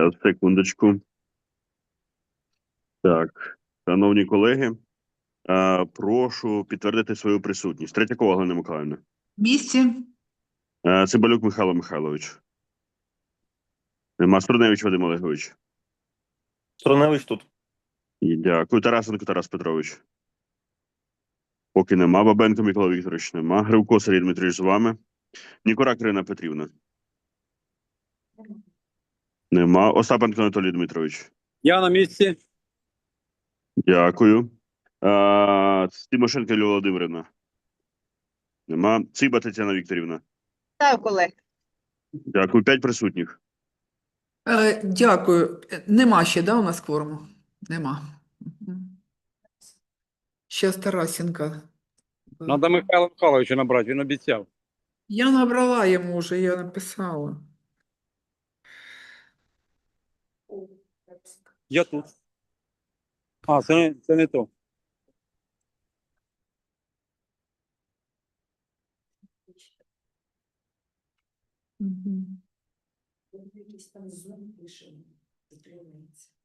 Зараз, секундочку. Так, шановні колеги, е, прошу підтвердити свою присутність. Третьякова Галина Миколаївна. Місці. Е, Цимбалюк Михайло Михайлович. Нема Струневич Вадим Олегович. Строневич тут. І Дякую. Тарасенко Тарас Петрович. Поки нема. Бабенко Микола Вікторович нема. Гривко Сергій Дмитрович з вами. Нікорак Ірина Петрівна. Нема. Остапенко Анатолій Дмитрович. Я на місці. Дякую. А, Тимошенко Юлія Володимирівна. Нема. Циба Тетяна Вікторівна. Вітаю, колеги. Дякую. П'ять присутніх. Е, Дякую. Нема ще, да, у нас кворуму? Нема. Щас Тарасенка. Надо Михайла Михайловича набрати, він обіцяв. Я набрала йому вже, я написала. Я тут. А, це не, це не то. Мгм. Якийсь там зум пише, підтримується.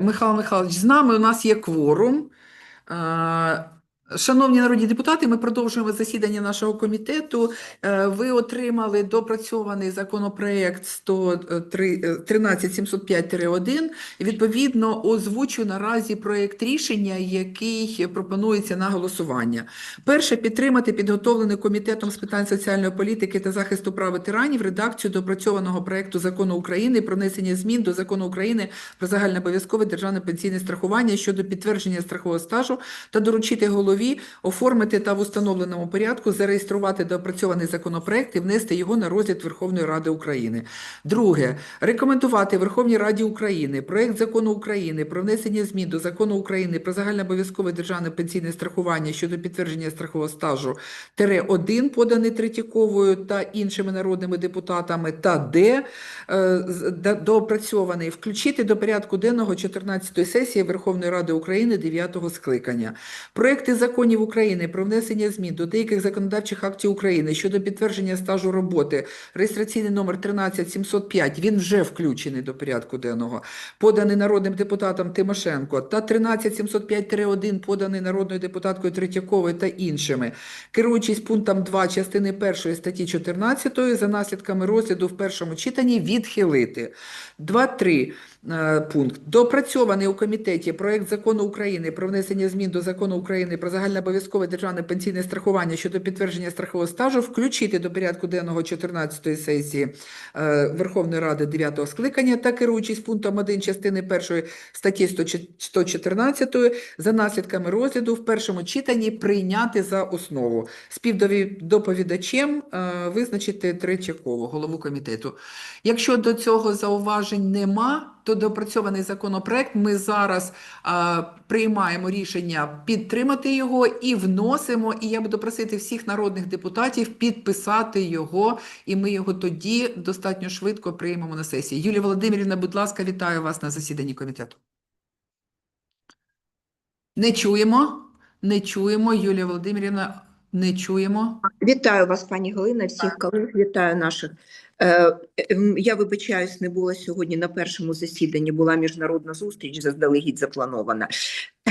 Михайло Михайлович, з нами у нас є кворум. Е, Шановні народні депутати, ми продовжуємо засідання нашого комітету. Е, Ви отримали допрацьований законопроект 13705-1. Відповідно, озвучу наразі проєкт рішення, який пропонується на голосування. Перше підтримати підготовлений комітетом з питань соціальної політики та захисту прав ветеранів редакцію допрацьованого проекту закону України про внесення змін до закону України про загальнообов'язкове державне пенсійне страхування щодо підтвердження страхового стажу та доручити голові оформити та в установленому порядку зареєструвати доопрацьований законопроект і внести його на розгляд Верховної Ради України. Друге, рекомендувати Верховній Раді України проект закону України про внесення змін до закону України про загальнообов'язкове державне пенсійне страхування щодо підтвердження страхового стажу тире 1, поданий Третьяковою та іншими народними депутатами, та Д, е, доопрацьований, включити до порядку денного 14-ї сесії Верховної Ради України 9-го скликання. Проекти законів України про внесення змін до деяких законодавчих актів України щодо підтвердження стажу роботи, реєстраційний номер 13705, він вже включений до порядку денного, поданий народним депутатом Тимошенко, та 13705-1, поданий народною депутаткою Третьяковою та іншими, керуючись пунктом 2 частини 1 статті 14, за наслідками розгляду в першому читанні відхилити. 2.3 е, пункт. Допрацьований у комітеті проект закону України про внесення змін до закону України про загальнообов'язкове державне пенсійне страхування щодо підтвердження страхового стажу включити до порядку денного 14-ї сесії е, Верховної Ради 9-го скликання та керуючись пунктом 1 частини 1 статті 114 за наслідками розгляду в першому читанні прийняти за основу. Співдоповідачем е, визначити Третьякову, голову комітету. Якщо до цього зауважень нема, то допрацьований законопроект ми зараз а, приймаємо рішення підтримати його і вносимо. І я буду просити всіх народних депутатів підписати його, і ми його тоді достатньо швидко приймемо на сесії. Юлія Володимирівна, будь ласка, вітаю вас на засіданні комітету. Не чуємо, не чуємо. Юлія Володимирівна, не чуємо. Вітаю вас, пані Галина, всіх колег, вітаю наших. Е, ем, Я вибачаюсь, не була сьогодні на першому засіданні, була міжнародна зустріч заздалегідь запланована.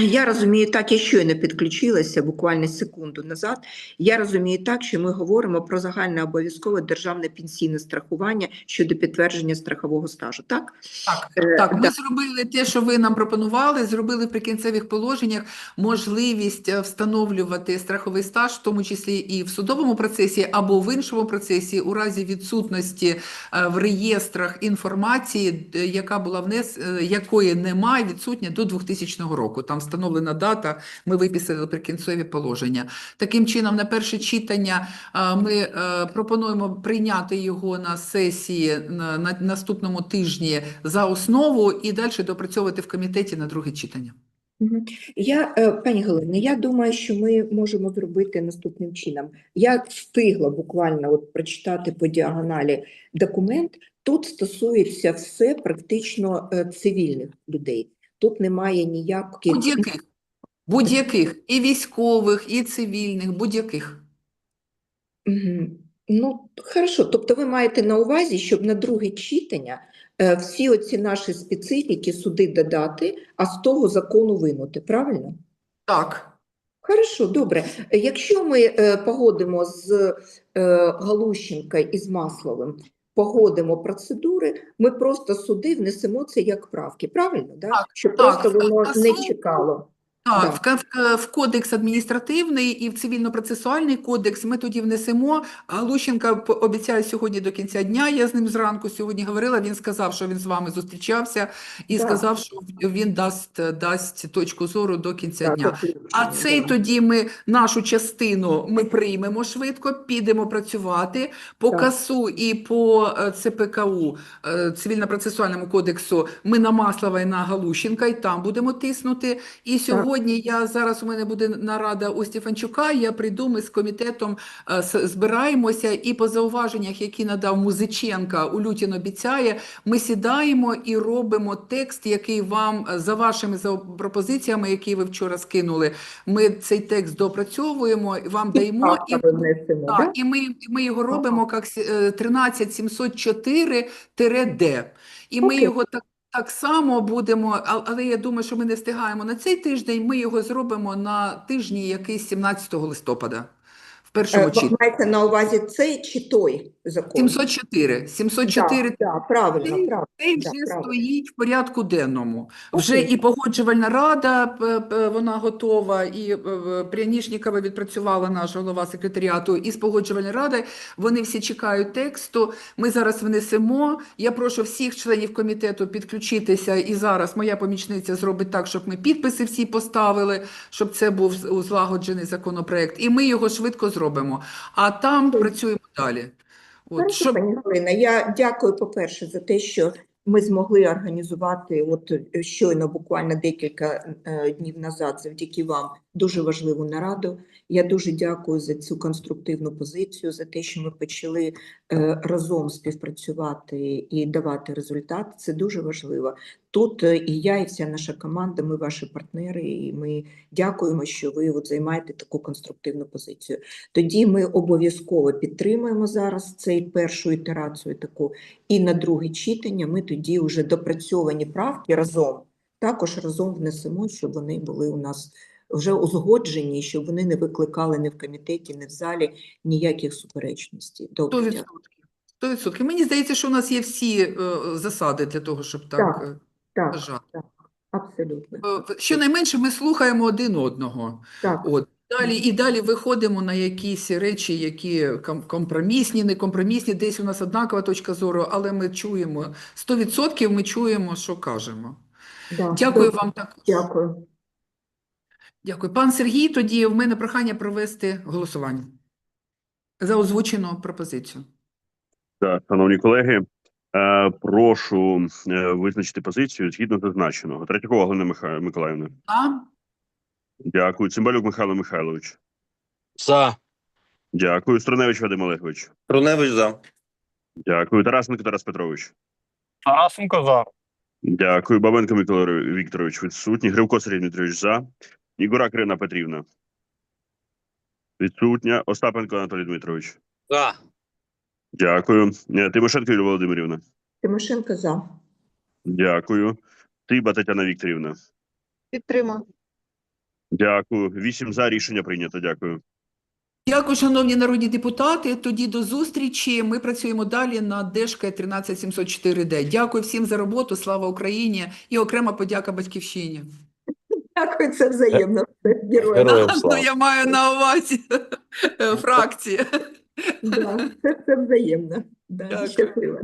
Я розумію так, я щойно підключилася буквально секунду назад. Я розумію так, що ми говоримо про загальне обов'язкове державне пенсійне страхування щодо підтвердження страхового стажу. Так, Так, Е, так, ми да. зробили те, що ви нам пропонували, зробили в прикінцевих положеннях можливість е, встановлювати страховий стаж, в тому числі і в судовому процесі або в іншому процесі, у разі відсутності е, в реєстрах інформації, яка була внес, якої немає, відсутня до 2000 року. Там встановлена дата, ми виписали прикінцеві положення. Таким чином, на перше читання Ми е, пропонуємо прийняти його на сесії на, на наступному тижні за основу і далі допрацьовувати в комітеті на друге читання. Я, е, пані Галина, я думаю, що ми можемо зробити наступним чином. Я встигла буквально от прочитати по діагоналі документ. Тут стосується все практично е, цивільних людей. Тут немає ніяких Будь-яких. Будь-яких. І військових, і цивільних, будь-яких. Ну, хорошо. Тобто ви маєте на увазі, щоб на друге читання е, всі оці наші специфіки сюди додати, а з того закону винути, правильно? Так. Хорошо, добре. Якщо ми е, погодимо з е, Галущенка і з Масловим, погодимо процедури, ми просто суди внесемо це як правки, правильно? Да? Так, Щоб так. просто воно так, не так. чекало. Так, в, в, в кодекс адміністративний і в цивільно-процесуальний кодекс ми тоді внесемо. А Лущенка обіцяє сьогодні до кінця дня. Я з ним зранку сьогодні говорила. Він сказав, що він з вами зустрічався і Так. сказав, що він дасть, дасть точку зору до кінця Так, дня. А цей да. тоді ми нашу частину ми приймемо швидко, підемо працювати по Так. КАСУ і по е, ЦПКУ, е, цивільно-процесуальному кодексу. Ми на Маслова і на Галущенка, і там будемо тиснути. І сьогодні я зараз у мене буде нарада у Стефанчука. Я прийду. Ми з комітетом е, збираємося, і по зауваженнях, які надав Музиченка, Улютін обіцяє, ми сідаємо і робимо текст, який вам е, за вашими пропозиціями, які ви вчора скинули. Ми цей текст допрацьовуємо, вам даємо і. да? і ми, і ми його робимо як е, 13704-Д. І ми його так, так само будемо, але я думаю, що ми не встигаємо на цей тиждень, ми його зробимо на тижні який 17 листопада, першому Е, читанні. маєте на увазі цей чи той закон? 704. 704 Да, да, правильно, Цей- правильно. Цей да, вже правильно. стоїть в порядку денному. Вже Окей. і погоджувальна рада, п- п- вона готова, і е, Прянішнікова відпрацювала наш голова секретаріату, і з погоджувальної ради вони всі чекають тексту. Ми зараз внесемо. Я прошу всіх членів комітету підключитися, і зараз моя помічниця зробить так, щоб ми підписи всі поставили, щоб це був з- узлагоджений законопроект. І ми його швидко зробимо. А там працюємо далі. От, щоб пані Галина, я дякую, по-перше, за те, що ми змогли організувати от щойно, буквально декілька е, днів назад, завдяки вам, дуже важливу нараду. Я дуже дякую за цю конструктивну позицію, за те, що ми почали е, разом співпрацювати і давати результат. Це дуже важливо. Тут е, і я, і вся наша команда, ми ваші партнери, і ми дякуємо, що ви от займаєте таку конструктивну позицію. Тоді ми обов'язково підтримуємо зараз цей першу ітерацію таку, і на друге читання ми тоді вже допрацьовані правки разом, також разом внесемо, щоб вони були у нас вже узгоджені, щоб вони не викликали ні в комітеті, ні в залі ніяких суперечностей. Добре, 100%. 100%. Мені здається, що у нас є всі е, засади для того, щоб так, Так. е, Так, вважати. абсолютно. Е, Щонайменше ми слухаємо один одного. Так, От. Далі і далі виходимо на якісь речі, які ком- компромісні, некомпромісні. Десь у нас однакова точка зору, але ми чуємо 100% ми чуємо, що кажемо. Да, Дякую добре, вам також. Дякую. Дякую. Пан Сергій, тоді в мене прохання провести голосування за озвучену пропозицію. Так, шановні колеги, е, прошу е, визначити позицію згідно зазначеного. Третьякова Галина Миха... Миколаївна. А? Дякую. Цимбалюк Михайло Михайлович. За. Дякую. Струневич Вадим Олегович. Струневич за. Дякую. Тарасенко Тарас Петрович. Тарасенко за. Дякую. Бабенко Микола Вікторович відсутній. Гривко Сергій Дмитрович за. Нігорак Ірина Петрівна. Відсутня. Остапенко Анатолій Дмитрович. За. Дякую. Е, Тимошенко Юлія Володимирівна. Тимошенко за. Дякую. Тиба Тетяна Вікторівна. Підтримую. Дякую. Вісім за. Рішення прийнято. Дякую. Дякую, шановні народні депутати. Тоді до зустрічі. Ми працюємо далі на ДЕШК 13704Д. Дякую всім за роботу. Слава Україні! І окрема подяка Батьківщині. Дякую, це взаємно. Героям. Героям Ну, я маю на увазі е, фракції. Да, це, це взаємно. Да, Дякую. щасливо.